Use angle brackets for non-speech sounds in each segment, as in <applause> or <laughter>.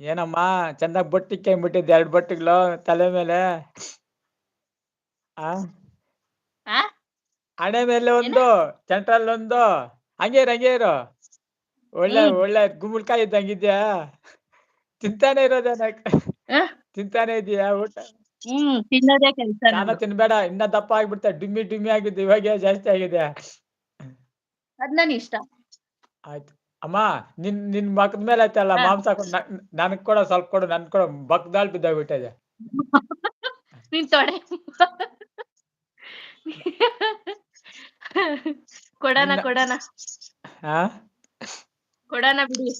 ಏನಮ್ಮ ಚಂದಾಗ್ ಕೆಂಬ್ಬಿಟ್ಟಿದ್ದೆ ಎರಡು ಬಟ್ಟೆಗಳು ತಲೆ ಮೇಲೆ. ಆ? ಆ? ಹಣೆ ಮೇಲೆ ಒಂದು ಸೆಂಟ್ರಲ್ ಒಂದು. ಹಂಗೆ ಇರು ಹಂಗೆ ಇರು ಒಳ್ಳೆ ಹ್ಮ್. ಒಳ್ಳೆ ಗುಮ್ಮಳ್ಕಾಯಿ ಇದ್ದಂಗಿದ್ಯಾ ತಿಂತಾನೆ ಇರೋದೇನ ಆ? ತಿಂತಾನೆ ಇದೀಯಾ ಊಟ? ಹ್ಮ್ ತಿನ್ನೋದೇ ಕೆಲ್ಸ ನಾನು. ತಿನ್ಬೇಡ ಇನ್ನ ದಪ್ಪ ಆಗ್ಬಿಡ್ತಾ ಡುಮ್ಮಿ ಡುಮ್ಮಿ ಆಗಿದ್ದು ಇವಾಗ ಜಾಸ್ತಿ ಆಗಿದೆ. ಅದ್ ನನ್ ಇಷ್ಟ? ಆಯ್ತು. ಅಮ್ಮ ನಿನ್ ನಿನ್ ಮಕ್ಕದ ಮೇಲೆ ಐತಲ್ಲ. ಮಾಂಸ ಕೊಡು ನನಗ್ ಕೂಡ ಸ್ವಲ್ಪ ಕೊಡು ನನ್ ಕೂಡ. ಬಕ್ದಾಲ್ ಬಿದ್ದೋಗ್ಬಿಟ್ಟಿದೆ. <laughs> ನಿನ್ ತೊಡೆ. ಕೊಡಣ ಬಿಡಿ.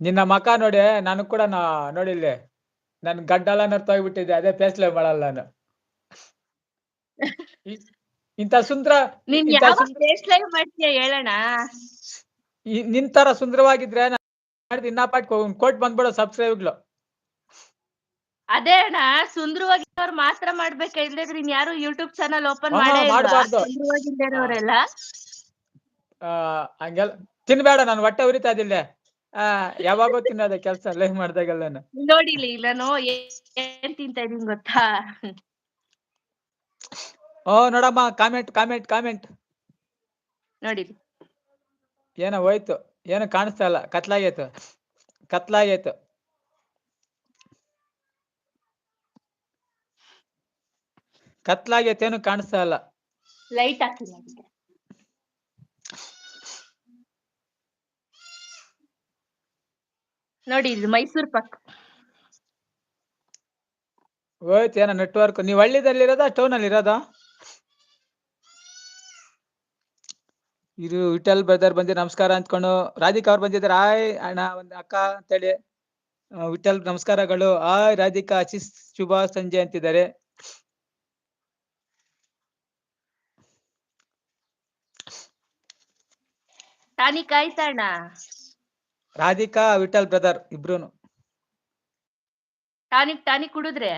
ನಿನ್ನ ಮಕ ನೋಡಿ ನನಗ್ ಕೂಡ ನಾ- ನೋಡಿಲ್ಲಿ ನನ್ ಗಡ್ಡಲ್ಲ ನರ್ತೋಗ್ಬಿಟ್ಟಿದೆ ಅದೇ ಫೇಸ್ಲೆ ಮಾಡಲ್ಲ ನಾನು. <laughs> ಇಂತ ಸುಂದ್ರ ನೀನ್ ಯಾವ ಸುಂದ್ರ ಫೇಸ್ ಲೈವ್ ಮಾಡ್ತೀಯ ಹೇಳಣ ಈ- ನಿನ್ ತರ ಸುಂದರವಾಗಿದ್ರೆ ನಾನ್ ಕೊಟ್ ಇನ್ನ ಪಾಟ್ ಕೋಟ್ ಬಂದ್ಬಿಡೋ ಸಬ್ಸ್ಕ್ರೈಬ್ಗಳು. ಅದೇ ಅಣ್ಣ ಸುಂದರವಾಗಿರೋರ್ ಮಾತ್ರ ಮಾಡ್ಬೇಕ ಇಲ್ಲದ್ರೆ ಇನ್ ಯಾರು ಯೂಟ್ಯೂಬ್ ಚಾನಲ್ ಓಪನ್ ಸುಂದರವಾಗಿರೋರೆಲ್ಲ ಆ ಹಂಗೆಲ್ಲ ತಿನ್ಬೇಡ ನಾನು ಹೊಟ್ಟೆ ಉರಿತಾ ಇದಿಲ್ಲ ಯಾವಾಗೋ ತಿನ್ನೋದ ಕೆಲ್ಸ ಲೈವ್ ಮಾಡ್ದಾಗೆಲ್ಲ ನೋಡಿಲಿ ನಾನು ಏನ್ ತಿಂತಾ ಇದೀನಿ ಗೊತ್ತಾ? ಓ ನೋಡಮ್ಮ ಕಾಮೆಂಟ್ ಕಾಮೆಂಟ್ ಕಾಮೆಂಟ್. ನೋಡಿಲಿ ಏನೋ ಹೋಯ್ತು ಏನೋ ಕಾಣಿಸ್ತಾ ಇಲ್ಲ ಕತ್ಲಾಗೈತು ಕತ್ಲಾಗೈತು. ಕತ್ಲಾಗೈತೆ ಏನು ಕಾಣಿಸ್ತಾ ಇಲ್ಲ. ಲೈಟ್ ಹಾಕಿಲ್ಲ ನೋಡಿ ಇದು ಮೈಸೂರು ಪಾಕ್. ಹೋಯ್ತು ಏನೋ ನೆಟ್ವರ್ಕ್ ನೀವು ಹಳ್ಳಿದಲ್ಲಿ ಇರೋದಾ ಟೌನ್ ಅಲ್ಲಿ ಇರೋದಾ ಇರು ವಿಠಲ್ ಬ್ರದರ್ ಬಂದಿ ನಮಸ್ಕಾರ ಅಂದ್ಕೊಂಡು ರಾಧಿಕಾ ಅವ್ರು ಬಂದಿದ್ದಾರೆ ಆಯ್ ಅಣ್ಣ ಒಂದ್ ಅಕ್ಕ ಅಂತೇಳಿ. ವಿಠಲ್ ನಮಸ್ಕಾರಗಳು. ಆಯ್ ರಾಧಿಕಾ ಆಶೀಸ್ ಶುಭ ಸಂಜೆ ಅಂತಿದ್ದಾರೆ. ರಾಧಿಕಾ ಆಯ್ತಾ ಅಣ್ಣ? ರಾಧಿಕಾ ವಿಠಲ್ ಬ್ರದರ್ ಇಬ್ರುನು. ಟಾನಿಕ್ ಟಾನಿಕ್ ಕುಡಿದ್ರೆ?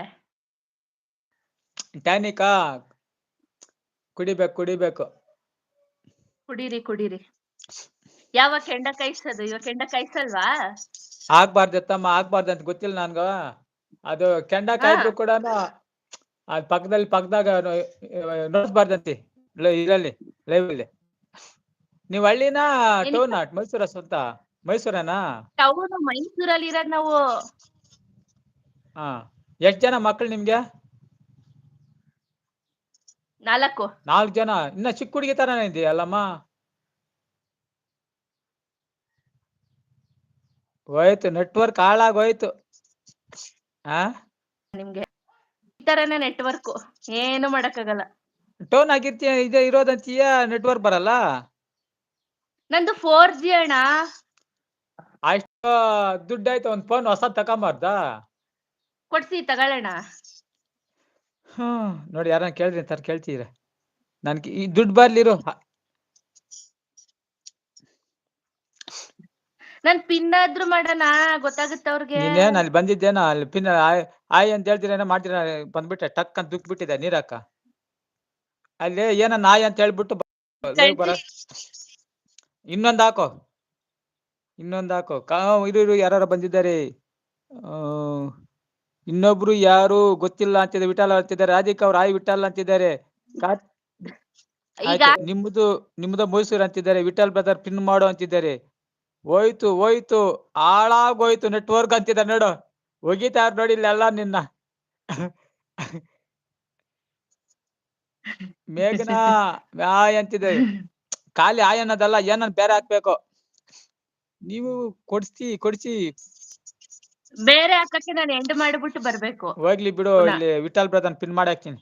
ಟಾನಿಕಾ ಕುಡಿಬೇಕು ಕುಡಿಬೇಕು. ಕುಡೀರಿ ಕುಡೀರಿ. ಯಾವಾಗ ಕೆಂಡ ಕಾಯಿಸೋದು? ಇವಾಗ ಕೆಂಡ ಕಾಯಿಸಲ್ವಾ? ಆಗ್ಬಾರ್ದತ್ತಮ್ಮ ಆಗ್ಬಾರ್ದು ಅಂತ ಗೊತ್ತಿಲ್ಲ ನನ್ಗ. ಅದು ಕೆಂಡ ಕಾಯ್ದ್ರು ಕೂಡ ಅದ್ ಪಕ್ಕದಲ್ಲಿ ಪಕ್ಕದಾಗ ನೋಡ್ಬಾರ್ದಂತಿ ಇದರಲ್ಲಿ ಲೈವ್ ಅಲ್ಲಿ ನೀವ್ ಹಳ್ಳಿನ? ಟೌನ್ ಮೈಸೂರ ಸ್ವಂತ? ಮೈಸೂರನಾ? ಟೌನ್ ಮೈಸೂರಲ್ಲಿ ಇರೋದ್ ನಾವು ಹಾ. ಎಷ್ಟ್ ಜನ ಮಕ್ಳು ನಿಮ್ಗೆ? ನಾಲ್ಕು. ನಾಲ್ಕು ಜನ ಇನ್ನ ಚಿಕ್ಕ ಹುಡುಗಿ ತರಾನೇ ಇದೆಯಲ್ಲಮ್ಮ ಹೋಯ್ತು ನೆಟ್ವರ್ಕ್ ಹಾಳಾಗೋಯ್ತು. ಆ? ನಿಮ್ಗೆ ಈ ತರನೇ ನೆಟ್ವರ್ಕ್ ಏನು ಮಾಡಕ್ಕಾಗಲ್ಲ. ಟೋನ್ ಆಗಿರ್ತೀಯ ಇದೆ ಇರೋದಂತೀಯ ನೆಟ್ವರ್ಕ್ ಬರಲ್ಲ? ನಂದು ಫೋರ್ ಜಿ ಅಣ್ಣ. ಅಷ್ಟು ದುಡ್ಡಾಯ್ತು ಒಂದ್ ಫೋನ್ ಹೊಸ ತಗೊಂಬಾರ್ದಾ? ಕೊಡ್ಸಿ ತಗೊಳ್ಳೋಣ. ಹ್ಮ್ ನೋಡಿ ಯಾರನ್ನ ಕೇಳ್ರಿ ಅಂತಾರ ಕೇಳ್ತೀರ? ನನ್ ಈ ದುಡ್ಡು ಬರ್ಲಿರು ನನ್ ಪಿನ್ ಆದ್ರೂ ಮಾಡೋಣ ಗೊತ್ತಾಗುತ್ತೆ ಅವ್ರಿಗೆ. ನೀನೇನ್ ಅಲ್ಲಿ ಬಂದಿದ್ದೇನ ಅಲ್ಲಿ ಪಿನ್ ಆಯ್ ಅಂತ ಹೇಳ್ತೀರೇನೋ ಮಾಡ್ತೀರ ಬಂದ್ಬಿಟ್ಟೆ ಟಕ್ ಅಂತ ದುಕ್ ಬಿಟ್ಟಿದೆ ನೀರಕ್ಕ? ಅಲ್ಲಿ ಏನ ನಾಯಿ ಅಂತ ಹೇಳ್ಬಿಟ್ಟು ಇನ್ನೊಂದ್ ಹಾಕೋ. ಇನ್ನೊಂದ್ ಹಾಕೋ. ಕಾ ಇರು ಇರು ಯಾರು ಬಂದಿದ್ದಾರೆ? ಆ, ಇನ್ನೊಬ್ರು ಯಾರು ಗೊತ್ತಿಲ್ಲ ಅಂತಿದ್ದಾರೆ ವಿಠಲ್ ಅಂತಿದ್ದಾರೆ ರಾಧಿಕಾ ಅವ್ರು ಆಯ್ ವಿಠಲ್ ಅಂತಿದ್ದಾರೆ. ಈಗ ಆಯ್ತು ನಿಮ್ದು ನಿಮ್ದು ಮೈಸೂರು ಅಂತಿದ್ದಾರೆ ವಿಠಲ್ ಬ್ರದರ್ ಪಿನ್ ಮಾಡು ಅಂತಿದ್ದಾರೆ. ಹೋಯ್ತು ಹೋಯ್ತು ಹಾಳಾಗೋಯ್ತು ನೆಟ್ವರ್ಕ್ ಅಂತಿದ್ದಾರೆ ನೋಡು. ಒಗಿತಾರ ನೋಡಿ ಇಲ್ಲೆಲ್ಲ ನಿನ್ನ. ಮೇಘನಾ ಆಯ್ ಅಂತಿದ್ದಾರೆ ಖಾಲಿ ಆಯ್ ಅನ್ನೋದಲ್ಲ ಏನನ್ನ ಬೇರೆ ಹಾಕ್ಬೇಕು. ನೀವು ಕೊಡ್ಸಿ ಕೊಡ್ಸಿ. ಬೇರೆ ಹಾಕಕ್ಕೆ ನಾನು ಎಂಡ್ ಮಾಡ್ಬಿಟ್ಟು ಬರ್ಬೇಕು. ಹೋಗ್ಲಿ ಬಿಡು. ಇಲ್ಲಿ ವಿಠಲ್ ಬ್ರದರ್ ಪಿನ್ ಮಾಡಿ ಹಾಕ್ತೀನಿ.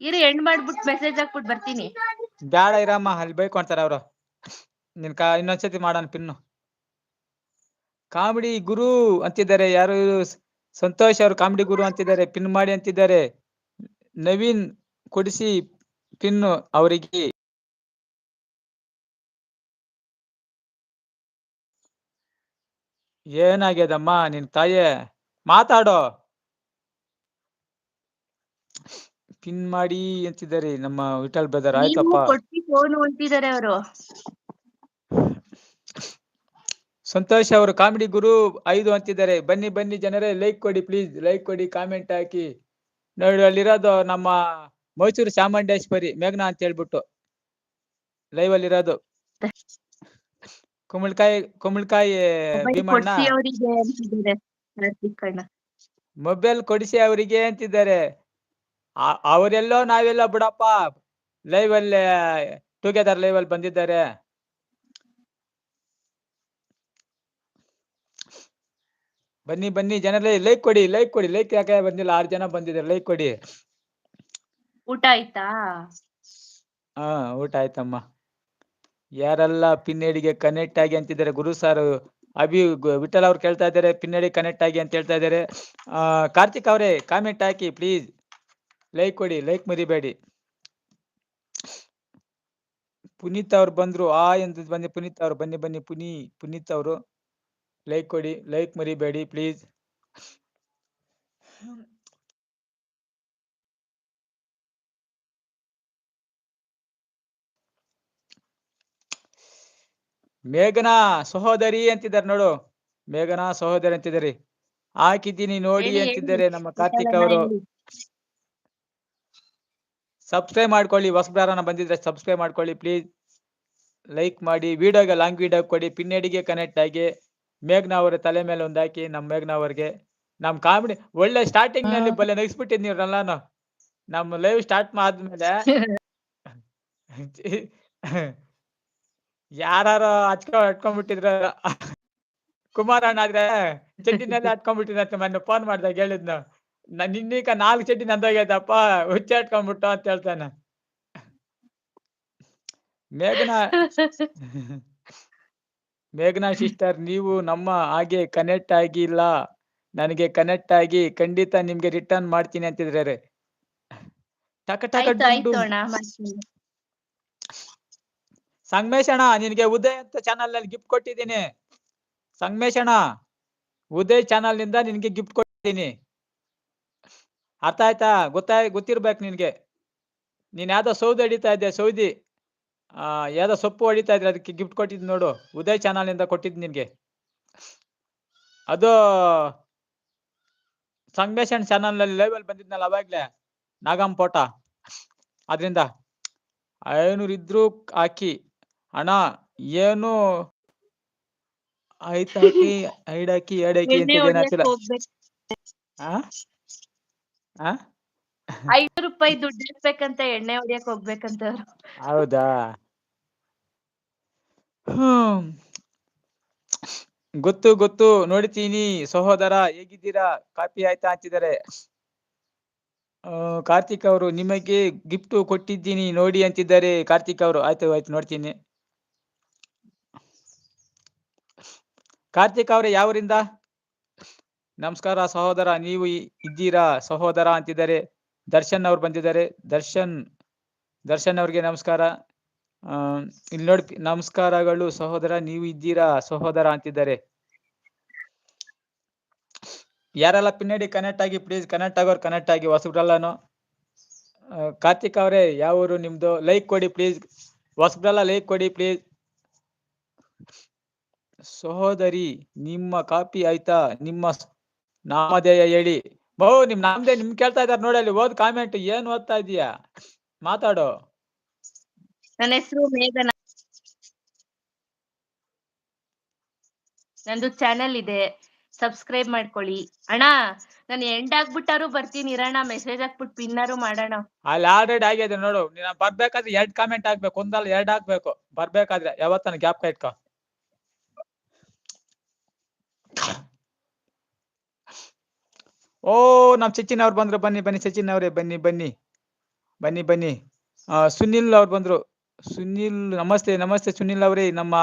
ಇರಿ ಎಂಡ್ ಮಾಡ್ಬಿಟ್ಟು ಮೆಸೇಜ್ ಹಾಕ್ಬಿಟ್ಟು ಬರ್ತೀನಿ. ಬ್ಯಾಡ ಇರಮ್ಮ ಅಲ್ಲಿ ಬೈಕೊಂತಾರೆ ಅವರು. ನಿನ್ ಕಾ ಇನ್ನೊಂದ್ಸತಿ ಮಾಡೋಣ ಪಿನ್ನು ಕಾಮಿಡಿ ಗುರು ಅಂತಿದ್ದಾರೆ ಯಾರು ಸಂತೋಷ್ ಅವರು ಕಾಮಿಡಿ ಗುರು ಅಂತಿದ್ದಾರೆ ಪಿನ್ ಮಾಡಿ ಅಂತಿದ್ದಾರೆ. ನವೀನ್ ಕೊಡಿಸಿ ಪಿನ್ ಅವರಿಗೆ. ಏನಾಗ್ಯದಮ್ಮ ನಿನ್ ತಾಯೇ? ಮಾತಾಡೋ. ಪಿನ್ ಮಾಡಿ ಅಂತಿದ್ದಾರೆ ನಮ್ಮ ವಿಠಲ್ ಬ್ರದರ್ ಆಯ್ತಪ್ಪ. ಫೋನ್ ಅವರು. ಸಂತೋಷ್ ಅವರು ಕಾಮಿಡಿ ಗುರು ಐದು ಅಂತಿದ್ದಾರೆ. ಬನ್ನಿ ಬನ್ನಿ ಜನರೇ ಲೈಕ್ ಕೊಡಿ ಪ್ಲೀಸ್ ಲೈಕ್ ಕೊಡಿ ಕಾಮೆಂಟ್ ಹಾಕಿ. ನೋಡಿ ಅಲ್ಲಿರೋದು ನಮ್ಮ ಮೈಸೂರು ಚಾಮುಂಡೇಶ್ವರಿ ಮೇಘನಾ ಅಂತ ಹೇಳ್ಬಿಟ್ಟು ಲೈವ್ ಅಲ್ಲಿ ಇರೋದು ಕುಂಬಳಕಾಯಿ ಕುಂಬಳಕಾಯಿ ಭೀಮಣ್ಣ ಮೊಬೈಲ್ ಕೊಡಿಸಿ ಅವರಿಗೆ ಅಂತಿದ್ದಾರೆ ಅವರೆಲ್ಲೋ ನಾವೆಲ್ಲ ಬಿಡಪ್ಪ ಲೈವ್ ಅಲ್ಲಿ ಟುಗೆದರ್ ಲೈವ್ ಅಲ್ಲಿ ಬಂದಿದ್ದಾರೆ ಬನ್ನಿ ಬನ್ನಿ ಜನರೇ ಲೈಕ್ ಕೊಡಿ ಲೈಕ್ ಕೊಡಿ ಲೈಕ್ ಯಾಕೆ ಬಂದಿಲ್ಲ ಆರು ಜನ ಬಂದಿದ್ದಾರೆ ಲೈಕ್ ಕೊಡಿ ಊಟ ಆಯ್ತಾ ಹಾ ಊಟ ಆಯ್ತಮ್ಮ ಯಾರೆಲ್ಲ ಪಿನ್ನಡಿಗೆ ಕನೆಕ್ಟ್ ಆಗಿ ಅಂತಿದ್ದಾರೆ, ಗುರು ಸರ್, ಅಭಿ ವಿಠಲ್ ಅವ್ರು ಕೇಳ್ತಾ ಇದ್ದಾರೆ, ಪಿನ್ನಡಿ ಕನೆಕ್ಟ್ ಆಗಿ ಅಂತ ಹೇಳ್ತಾ ಇದ್ದಾರೆ. ಕಾರ್ತಿಕ್ ಅವರೇ ಕಾಮೆಂಟ್ ಹಾಕಿ ಪ್ಲೀಸ್ ಲೈಕ್ ಕೊಡಿ ಲೈಕ್ ಮರಿಬೇಡಿ. ಪುನೀತ್ ಅವ್ರು ಬಂದ್ರು, ಆ ಎಂದು ಬನ್ನಿ, ಪುನೀತ್ ಅವ್ರು, ಬನ್ನಿ ಬನ್ನಿ, ಪುನಿ, ಪುನೀತ್ ಅವರು. ಲೈಕ್ ಕೊಡಿ ಲೈಕ್ ಮರಿಬೇಡಿ ಪ್ಲೀಸ್ ಮೇಘನಾ ಸಹೋದರಿ ಅಂತಿದ್ದಾರೆ ನೋಡು ಮೇಘನಾ ಸಹೋದರಿ ಅಂತಿದ್ದಾರೆ ಹಾಕಿದ್ದೀನಿ ನೋಡಿ. ಅಂತಿದ್ದಾರೆ ನಮ್ಮ ಕಾರ್ತಿಕ್ ಅವರು. ಸಬ್ಸ್ಕ್ರೈಬ್ ಮಾಡ್ಕೊಳ್ಳಿ ಹೊಸಬ್ರಾರನ ಬಂದಿದ್ರೆ ಸಬ್ಸ್ಕ್ರೈಬ್ ಮಾಡ್ಕೊಳ್ಳಿ ಪ್ಲೀಸ್ ಲೈಕ್ ಮಾಡಿ ವಿಡಿಯೋಗೆ ಲಾಂಗ್ ವಿಡಿಯೋ ಕೊಡಿ ಪಿನ್ನಡಿಗೆ ಕನೆಕ್ಟ್ ಆಗಿ ಮೇಘನಾ ಅವರ ತಲೆ ಮೇಲೆ ಒಂದು ಹಾಕಿ ನಮ್ಮ ಮೇಘನಾ ಅವ್ರಿಗೆ ನಮ್ ಕಾಮಿಡಿ ಒಳ್ಳೆ ಸ್ಟಾರ್ಟಿಂಗ್ನಲ್ಲಿ. ಬಲ್ಲೆ ನಗಿಸ್ಬಿಟ್ಟಿದ್ ಎಲ್ಲಾನು ನಮ್ಮ ಲೈವ್ ಸ್ಟಾರ್ಟ್ ಆದ್ಮೇಲೆ <laughs> <laughs> ಯಾರು ಹಚ್ಕೊ ಹಟ್ಕೊಂಡ್ಬಿಟ್ಟಿದ್ರ ಕುಮಾರಣ್ಣ ಆದ್ರೆ ಚಡ್ಡಿನೆಲ್ಲ ಹಟ್ಕೊಂಡ್ಬಿಟ್ಟಿದ ಅಂತ ಮೊನ್ನೆ ಫೋನ್ ಮಾಡ್ದಾಗ ಹೇಳಿದ್ನ. ನಾನ್ ನಿನ್ನೀಗ ನಾಲ್ಕು ಚಡ್ಡಿ ನಂದೋಗ್ಯದಪ್ಪ ಹುಚ್ಚ ಹಟ್ಕೊಂಡ್ಬಿಟ್ಟು ಅಂತ ಹೇಳ್ತಾನೆ. ಮೇಘನಾ <laughs> ಮೇಘನಾ ಸಿಸ್ಟರ್ ನೀವು ನಮ್ಮ ಹಾಗೆ ಕನೆಕ್ಟ್ ಆಗಿಲ್ಲ. ನನಗೆ ಕನೆಕ್ಟ್ ಆಗಿ ಖಂಡಿತ ನಿಮ್ಗೆ ರಿಟರ್ನ್ ಮಾಡ್ತೀನಿ ಅಂತಿದ್ರೆ ಟಕ ಟಕ ಆಯ್ತು ಡುಮ್ ಆಯ್ತು ಡುಮ್. ಅಣ್ಣ ಮಾಡ್ತೀನಿ ಸಂಗಮೇಶ್ ಅಣ್ಣ, ನಿನಗೆ ಉದಯ್ ಅಂತ ಚಾನಲ್ನಲ್ಲಿ ಗಿಫ್ಟ್ ಕೊಟ್ಟಿದ್ದೀನಿ. ಸಂಗಮೇಶ್ ಅಣ್ಣ, ಉದಯ್ ಚಾನಲ್ನಿಂದ ನಿನ್ಗೆ ಗಿಫ್ಟ್ ಕೊಟ್ಟಿದ್ದೀನಿ. ಅರ್ಥ ಆಯ್ತಾ? ಗೊತ್ತಾಯ್, ಗೊತ್ತಿರ್ಬೇಕು ನಿನ್ಗೆ. ನೀನ್ ಯಾವ್ದೋ ಸೌದಿ ಹೊಡಿತಾ ಇದ್ದೆ, ಸೌದಿ. ಆ, ಯಾವ್ದೋ ಸೊಪ್ಪು ಹೊಡಿತಾ ಇದ್ರೆ ಅದಕ್ಕೆ ಗಿಫ್ಟ್ ಕೊಟ್ಟಿದ್ ನೋಡು. ಉದಯ್ ಚಾನಲ್ನಿಂದ ಕೊಟ್ಟಿದ್ ನಿನ್ಗೆ. ಅದು ಸಂಗಮೇಶ್ ಅಣ್ಣ ಚಾನಲ್ನಲ್ಲಿ ಅಲ್ಲಿ ಬಂದಿದ್ನಲ್ಲ ಅವಾಗಲೇ? ನಾಗಂ ಫೋಟ. ಅದ್ರಿಂದ. ಐನೂರು ಇದ್ರೂ ಹಾಕಿ. ಅಣ್ಣ ಏನು? ಐತ್ ಹಾಕಿ ಐಡ್ ಹಾಕಿ ಎರಡ್ ಹಾಕಿ ಅಂತ ಏನಾಗ್ತಿಲ್ಲ ಹಾಕಿಲ್ಲ ಆ? ಆ? ಐದು ರೂಪಾಯಿ ದುಡ್ಡು ಇರ್ಬೇಕಂತ ಎಣ್ಣೆ ಹೊಡಿಯಕ್ ಹೋಗ್ಬೇಕಂತ ಅವ್ರು. ಹೌದಾ? ಹ್ಮ್. ಗೊತ್ತು ಗೊತ್ತು. ನೋಡ್ತೀನಿ ಸಹೋದರ ಹೇಗಿದ್ದೀರಾ? ಕಾಪಿ ಆಯ್ತಾ ಅಂತಿದ್ದಾರೆ. ಆ, ಕಾರ್ತಿಕ್ ಅವರು ನಿಮಗೆ ಗಿಫ್ಟ್ ಕೊಟ್ಟಿದ್ದೀನಿ ನೋಡಿ ಅಂತಿದ್ದಾರೆ. ಕಾರ್ತಿಕ್ ಅವರು ಆಯ್ತು ಆಯ್ತು ನೋಡ್ತೀನಿ. ಕಾರ್ತಿಕ್ ಅವರೇ, ಯಾವರಿಂದ? ನಮಸ್ಕಾರ ಸಹೋದರ, ನೀವು ಇದ್ದೀರಾ? ಸಹೋದರ ಅಂತಿದ್ದಾರೆ. ದರ್ಶನ್ ಅವ್ರು ಬಂದಿದ್ದಾರೆ. ದರ್ಶನ್ ದರ್ಶನ್ ಅವ್ರಿಗೆ ನಮಸ್ಕಾರ. ಇಲ್ಲಿ ನೋಡಿ, ನಮಸ್ಕಾರಗಳು ಸಹೋದರ, ನೀವು ಇದ್ದೀರಾ? ಸಹೋದರ ಅಂತಿದ್ದಾರೆ. ಯಾರೆಲ್ಲ ಪಿನ್ನಡಿ ಕನೆಕ್ಟ್ ಆಗಿ ಪ್ಲೀಸ್ ಕನೆಕ್ಟ್ ಆಗೋರು ಕನೆಕ್ಟ್ ಆಗಿ, ಹೊಸಬ್ರಲ್ಲಾನು. ಕಾರ್ತಿಕ್ ಅವರೇ ಯಾವ ಊರು ನಿಮ್ದು? ಲೈಕ್ ಕೊಡಿ ಪ್ಲೀಸ್ ಹೊಸಬ್ರಲ್ಲ ಲೈಕ್ ಕೊಡಿ ಪ್ಲೀಸ್ ಸಹೋದರಿ ನಿಮ್ಮ ಕಾಪಿ ಆಯ್ತಾ? ನಿಮ್ಮ ನಾಮಧೇಯ ಹೇಳಿ. ಬಹು ನಿಮ್ ನಾಮಧೇಯ ನಿಮ್ ಕೇಳ್ತಾ ಇದಾರೆ ನೋಡಿ ಅಲ್ಲಿ ಓದ್ ಕಾಮೆಂಟ್ ಏನ್ ಓದ್ತಾ ಇದೀಯಾ? ಮಾತಾಡು. ನನ್ನ ಹೆಸರು ಮೇಘನ. ನಂದು ಚಾನೆಲ್ ಇದೆ. ಸಬ್ಸ್ಕ್ರೈಬ್ ಮಾಡ್ಕೊಳ್ಳಿ. ಅಣ್ಣ ನಾನು ಎಂಡ್ ಆಗ್ಬಿಟ್ಟಾರು ಬರ್ತೀನಿ. ಇರೋಣ ಮೆಸೇಜ್ ಹಾಕ್ಬಿಟ್ಟು ಪಿನ್ನಾರು ಮಾಡೋಣ. ಅಲ್ಲಿ ಆಲ್ರೆಡಿ ಆಗಿದೆ ನೋಡು. ನೀನ್ ಬರ್ಬೇಕಾದ್ರೆ ಎರಡ್ ಕಾಮೆಂಟ್ ಹಾಕ್ಬೇಕು. ಒಂದಲ್ಲ ಎರಡ್ ಹಾಕ್ಬೇಕು. ಬರ್ಬೇಕಾದ್ರೆ ಯಾವತ್ತನ ಗ್ಯಾಪ್ ಇಟ್ಕೊ ಓ ನಮ್ಮ ಸಚಿನ್ ಅವ್ರು ಬಂದ್ರು. ಬನ್ನಿ ಬನ್ನಿ, ಸಚಿನ್ ಅವರೇ, ಬನ್ನಿ ಬನ್ನಿ. ಬನ್ನಿ ಬನ್ನಿ. ಸುನಿಲ್ ಅವ್ರು ಬಂದ್ರು. ಸುನಿಲ್, ನಮಸ್ತೆ ನಮಸ್ತೆ ಸುನಿಲ್ ಅವರೇ, ನಮ್ಮ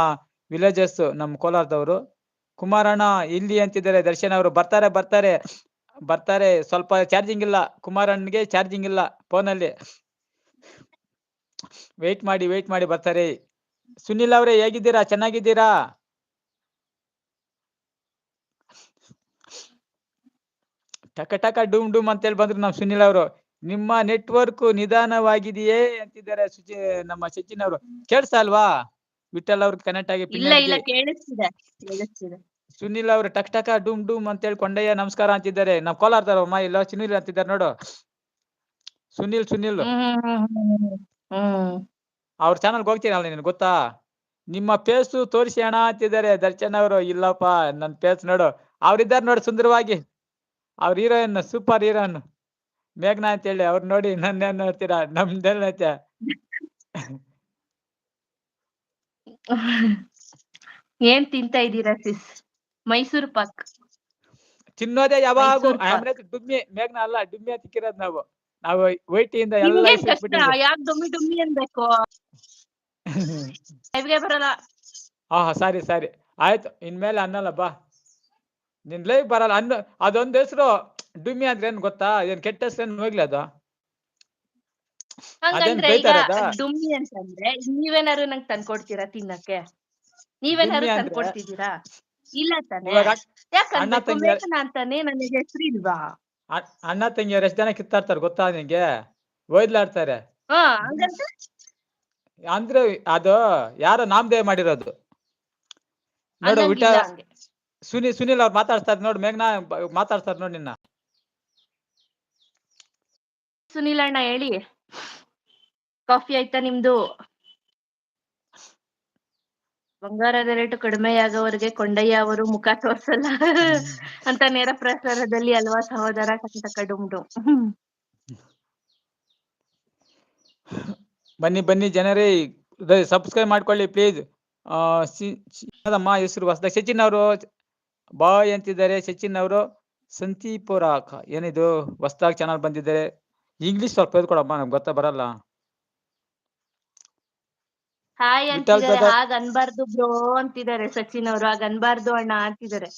ವಿಲೇಜಸ್ ನಮ್ಮ ಕೋಲಾರದವರು. ಕುಮಾರಣ್ಣ ಇಲ್ಲಿ ಅಂತಿದ್ದಾರೆ? ದರ್ಶನ್ ಅವರು ಬರ್ತಾರೆ ಬರ್ತಾರೆ. ಬರ್ತಾರೆ. ಸ್ವಲ್ಪ ಚಾರ್ಜಿಂಗ್ ಇಲ್ಲ. ಕುಮಾರಣ್ಣಗೆ ಚಾರ್ಜಿಂಗ್ ಇಲ್ಲ ಫೋನಲ್ಲಿ. ವೇಟ್ ಮಾಡಿ ವೇಟ್ ಮಾಡಿ ಬರ್ತಾರೆ. ಸುನಿಲ್ ಅವರೇ, ಹೇಗಿದ್ದೀರಾ? ಚೆನ್ನಾಗಿದ್ದೀರಾ? ಟಕ ಟಕ ಡೂಮ್ ಡೂಮ್ ಅಂತೇಳಿ ಬಂದ್ರು ನಮ್ ಸುನಿಲ್ ಅವರು. ನಿಮ್ಮ ನೆಟ್ವರ್ಕ್ ನಿಧಾನವಾಗಿದೆಯೇ ಅಂತಿದ್ದಾರೆ ಸುಚಿ ನಮ್ಮ ಸಚಿನ್ ಅವರು. ಕೇಳಿಸ್ತಾ ಅಲ್ವಾ? ವಿಠಲ್ ಅವ್ರ ಕನೆಕ್ಟ್ ಆಗಿ ಇಲ್ಲ ಇಲ್ಲ ಕೇಳಿಸ್ತಿದೆ ಕೇಳಿಸ್ತಿದೆ. ಸುನಿಲ್ ಅವರು ಟಕ್ ಟಕ ಡೂಮ್ ಡೂಮ್ ಅಂತ ಹೇಳಿ ಕೊಂಡಯ್ಯ ನಮಸ್ಕಾರ ಅಂತಿದ್ದಾರೆ. ನಾವ್ ಕೋಲಾರ್ದವ್ರಮ್ಮ ಇಲ್ಲ ಸುನಿಲ್ ಅಂತಿದ್ದಾರೆ ನೋಡು. ಸುನಿಲ್ ಸುನಿಲ್. ಅವ್ರ ಚಾನಲ್ಗೆ ಹೋಗ್ತೀನಲ್ಲ ನಿನ್ ಗೊತ್ತಾ? ನಿಮ್ಮ ಪೇಸ್ ತೋರಿಸಿ ಅಣ್ಣ ಅಂತಿದ್ದಾರೆ ದರ್ಶನ್ ಅವರು. ಇಲ್ಲಪ್ಪ ನನ್ ಫೇಸ್ ನೋಡು. ಅವ್ರಿದ್ದಾರೆ ನೋಡು ಸುಂದರವಾಗಿ. ಅವ್ರ ಹೀರೋಯಿನ್ ಸೂಪರ್ ಹೀರೋಯಿನ್. ಮೇಘನಾ ಅಂತ ಹೇಳಿ ಅವ್ರು ನೋಡಿ ನನ್ನೇನ್ ನೋಡ್ತೀರಾ? ನಮ್ದೇನೈತೆ <laughs> ಏನ್ ತಿಂತಾ ಇದ್ದೀರಾ ಸಿಸ್? ಮೈಸೂರು ಪಾಕ್. ತಿನ್ನೋದೇ ಯಾವಾಗೂ ಡುಮ್ಮಿ ಮೇಘನಾ ಅಲ್ಲ ಡುಮ್ಮಿ ಅಂತ ತಿಕ್ಕಿರೋದು ನಾವು. ನಾವು ಎಲ್ಲ ಕಷ್ಟ? ಇಸ್ಬಿಟ್ಟಿದ್ದೀವಿ. ಯಾಕ್ ಡುಮ್ಮಿ ಡುಮ್ಮಿ ಅನ್ಬೇಕು? <laughs> ಬರಲ್ಲ. ಹಾ ಸಾರಿ ಸಾರಿ. ಆಯ್ತು ಇನ್ಮೇಲೆ ಅನ್ನಲ್ಲ ಬಾ. ನಿನ್ ಲೈಫ್ ಬರಲ್ಲ. ಅನ್ನ ಅದೊಂದ್ ಹೆಸರು ಡುಮ್ಮಿ ಅಂದ್ರೆ ಏನ್ ಗೊತ್ತಾ? ಏನ್ ಕೆಟ್ಟ ಹೆಸರು ಏನ್ ಹೋಗ್ಲಿ ಅದು? ಹಂಗಂದ್ರೆ ಈಗ? ಡುಮ್ಮಿ ಅಂತಂದ್ರೆ ನೀವೇನಾರು ನಂಗೆ ತಂದ್ಕೊಡ್ತೀರಾ ತಿನ್ನಕ್ಕೆ? ನೀವೇನಾರು ತಂದ್ಕೊಡ್ತಿದ್ದೀರಾ? ಇಲ್ಲ ತಾನೇ. ಯಾಕಂದ್ರೆ ಅಂತಾನೆ ನನಗೆ ಹೆಸರು ಇಲ್ವಾ? ಅಣ್ಣ ತಂಗಿಯವ್ರು ಎಷ್ಟ್ ಜನ ಕಿತ್ತಾಡ್ತಾರೆ ಗೊತ್ತಾ ನಿಂಗೆ? ಒಯ್ದ್ಲಾಡ್ತಾರೆ. ಅಂದ್ರೆ ಅದು ಯಾರೋ ನಾಮದೇವ ಮಾಡಿರೋದು. ನೋಡು ವಿಟ ಸುನಿ ಸುನಿಲ್ ಅವ್ರು ಮಾತಾಡ್ತಾರೆ ನೋಡು ಮೇಘನಾ ಮಾತಾಡ್ತಾರೆ ನೋಡಿ ನಿನ್ನ. ಸುನಿಲ್ ಅಣ್ಣ ಹೇಳಿ. ಕಾಫಿ ಆಯ್ತಾ ನಿಮ್ದು? ಬಂಗಾರದ ರೇಟು ಕಡಿಮೆಯಾಗೋವರೆಗೆ ಕೊಂಡಯ್ಯ ಅವರು ಮುಖ ತೋರ್ಸಲ್ಲ. ಅಂತ ನೇರ ಪ್ರಸಾರದಲ್ಲಿ ಅಲ್ವಾ ಸಹೋದರ? ಕಟಕ ಡುಮ್ಡು ಬನ್ನಿ ಬನ್ನಿ ಜನರೇ ಸಬ್ಸ್ಕ್ರೈಬ್ ಮಾಡ್ಕೊಳ್ಳಿ ಪ್ಲೀಸ್. ಅಮ್ಮ ಹೆಸರು ಹೊಸದಾಗಿ ಸಚಿನ್ ಅವರು. ಬಾಯ್ ಅಂತಿದ್ದಾರೆ ಸಚಿನ್ ಅವರು. ಸಂತಿಪುರಾಕ. ಏನಿದು? ಹೊಸದಾಗಿ ಚಾನಲ್ ಬಂದಿದ್ದಾರೆ ಇಂಗ್ಲಿಷ್ ಸ್ವಲ್ಪ ಹೇಳ್ಕೊಡಮ್ಮ ನಮ್ಗೆ ಗೊತ್ತಾ ಬರಲ್ಲ. ಹಾಯ್ ಅಂತಿದ್ದಾರೆ. brother. ಅನ್ಬಾರ್ದು ಬ್ರೋ ಅಂತಿದ್ದಾರೆ ಸಚಿನ್ ಅವರು. ಹಾಗ್ ಅನ್ಬಾರ್ದು ಅಣ್ಣ ಅಂತಿದ್ದಾರೆ.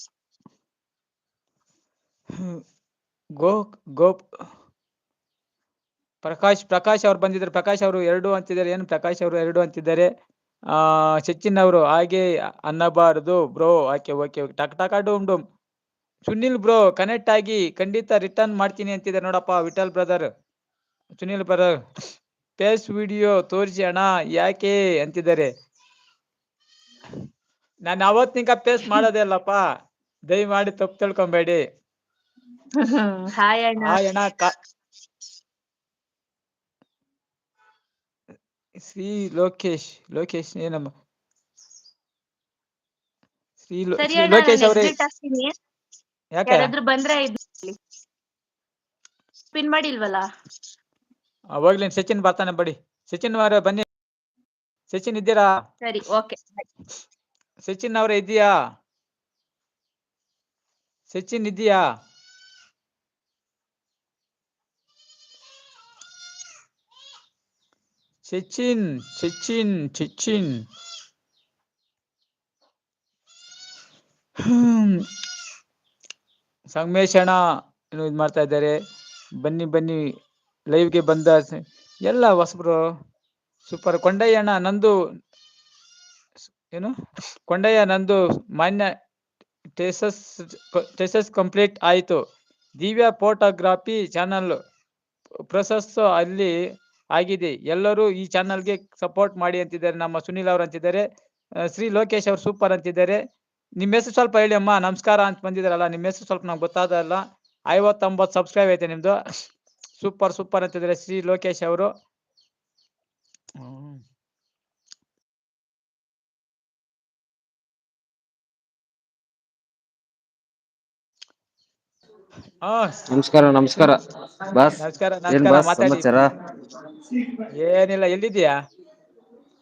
ಗೋ ಗೋಪ್ ಪ್ರಕಾಶ್ ಪ್ರಕಾಶ್ ಅವ್ರು ಬಂದಿದ್ದಾರೆ. ಪ್ರಕಾಶ್ ಅವರು ಎರಡು ಅಂತಿದ್ದಾರೆ. ಏನು ಪ್ರಕಾಶ್ ಅವರು ಎರಡು ಅಂತಿದ್ದಾರೆ? ಆ ಸಚಿನ್ ಅವರು ಹಾಗೆ ಅನ್ನಬಾರದು ಬ್ರೋ ಓಕೆ ಓಕೆ ಟಕ್ ಟಕ ಡೂಮ್ ಡೂಮ್ ಸುನಿಲ್ ಬ್ರೋ ಕನೆಕ್ಟ್ ಆಗಿ ಖಂಡಿತ ರಿಟರ್ನ್ ಮಾಡ್ತೀನಿ ಅಂತಿದ್ದಾರೆ ನೋಡಪ್ಪ Vitthal brother Sunil brother face video ತೋರಿಸಿ ಅಣ್ಣ ಯಾಕೆ ಅಂತಿದ್ದಾರೆ? ನಾನು ಅವತ್ತಿನ ಪೇಸ್ ಮಾಡೋದೇ ಅಲ್ಲಪ್ಪ. ದಯಮಾಡಿ ತಪ್ಪು ತಿಳ್ಕೊಬೇಡಿ. <laughs> ಹಾಯ್ ಅಣ್ಣ ಆ ಅಣ್ಣ ಕಾ- ಶ್ರೀ ಲೋಕೇಶ್ ಲೋಕೇಶ್ ಏನಮ್ಮ ಶ್ರೀ ಲೋ- ಸರಿ ಶ್ರೀ ಅಣ್ಣ ಲೋಕೇಶ್ ಅವರೇ ಆಗ್ತೀನಿ ಯಾಕೆ ಯಾರಾದ್ರೂ ಬಂದ್ರೆ ಪಿನ್ ಮಾಡಿಲ್ವಲ್ಲ ಆ, ಸಚಿನ್ ಬರ್ತಾನೆ ಬಡಿ ಸಚಿನ್ ಅವರೇ ಬನ್ನಿ ಸಚಿನ್ ಇದ್ದೀರಾ ಸರಿ ಓಕೆ ಸಚಿನ್ ಅವರೇ ಇದೆಯಾ ಸಚಿನ್ ಇದೆಯಾ ಸಚಿನ್ ಸಚಿನ್ ಸಚಿನ್ ಸಂಮೇಷಣ ಏನು ಇದು ಮಾಡ್ತಾ ಇದ್ದಾರೆ ಬನ್ನಿ ಬನ್ನಿ ಲೈವ್ಗೆ ಬಂದ ಎಲ್ಲ ಹೊಸಬ್ರು ಸೂಪರ್ ಕೊಂಡಯ್ಯಣ್ಣ ನಂದು ಏನು ಕೊಂಡಯ್ಯ ನಂದು ಮಾನ್ಯ ಟೆಸಸ್ ಟೆಸಸ್ ಕಂಪ್ಲೀಟ್ ಆಯಿತು ದಿವ್ಯಾ ಫೋಟೋಗ್ರಾಫಿ ಚಾನಲ್ ಪ್ರೊಸೆಸ್ ಅಲ್ಲಿ ಆಗಿದೆ. ಎಲ್ಲರೂ ಈ ಚಾನಲ್ಗೆ ಸಪೋರ್ಟ್ ಮಾಡಿ ಅಂತಿದ್ದಾರೆ. ನಮ್ಮ ಸುನಿಲ್ ಅವ್ರು ಅಂತಿದ್ದಾರೆ. ಶ್ರೀ ಲೋಕೇಶ್ ಅವ್ರು ಸೂಪರ್ ಅಂತಿದ್ದಾರೆ. ನಿಮ್ಮ ಹೆಸರು ಸ್ವಲ್ಪ ಹೇಳಿ ಅಮ್ಮ. ನಮಸ್ಕಾರ ಅಂತ ಬಂದಿದಾರಲ್ಲ ನಿಮ್ಮ ಹೆಸರು ಸ್ವಲ್ಪ ನಮ್ಗೆ ಗೊತ್ತಾದಲ್ಲ ಐವತ್ತೊಂಬತ್ತು ಸಬ್ಸ್ಕ್ರೈಬ್ ಐತೆ ನಿಮ್ದು. ಸೂಪರ್ ಸೂಪರ್ ಅಂತಿದ್ದಾರೆ ಶ್ರೀ ಲೋಕೇಶ್ ಅವರು. ನಮಸ್ಕಾರ ನಮಸ್ಕಾರ. ಬಾಸ್ ನಮಸ್ಕಾರ ಏನ್ ಬಾಸ್ ಸಮಾಚಾರ? ಏನಿಲ್ಲ ಎಲ್ಲಿದ್ದೀಯಾ?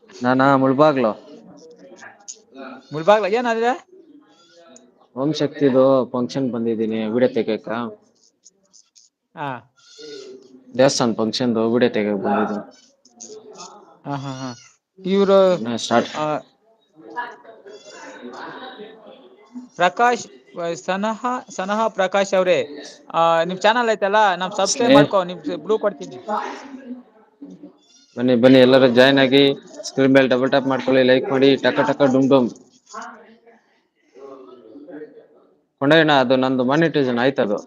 ನಾನಾ ಮುಳ್ಬಾಗ್ಲು. ಮುಳ್ಬಾಗ್ಲ ಏನಾದ್ರೆ ಓಂ ಶಕ್ತಿದು ಫಂಕ್ಷನ್ ಬಂದಿದ್ದೀನಿ ವಿಡಿಯೋ ತೆಗಿಯಕ ಹಾ ದೇವಸ್ಥಾನ ಫಂಕ್ಷನ್ದು ವಿಡಿಯೋ ತೆಗಿಯಕ್ ಬಂದಿದ್ದೀನಿ. ಹಾ ಹಾ ಹಾ. ಇವರು ಸ್ಟಾರ್ಟ್ ಪ್ರಕಾಶ್ ಸನಹ ಸನಹ ಪ್ರಕಾಶ್ ಅವರೇ. ನಿಮ್ ಚಾನಲ್ ಐತಲ್ಲ ನಮ್ ಸಬ್ಸ್ಕ್ರೈಬ್ ಮಾಡ್ಕೋ ನಿಮ್ ಬ್ಲೂ ಕೊಡ್ತೀನಿ. ಬನ್ನಿ ಬನ್ನಿ ಎಲ್ಲರೂ ಜಾಯ್ನ್ ಆಗಿ ಸ್ಕ್ರೀನ್ ಮೇಲೆ ಡಬಲ್ ಟ್ಯಾಪ್ ಮಾಡ್ಕೊಳ್ಳಿ ಲೈಕ್ ಮಾಡಿ ಟಕ ಟಕ ಡುಮ್ ಡುಮ್. ಕೊಂಡಯ್ಯಣ್ಣ ಅದು ನಂದು ಮಾನಿಟೈಸೇಷನ್ ಆಯ್ತದು.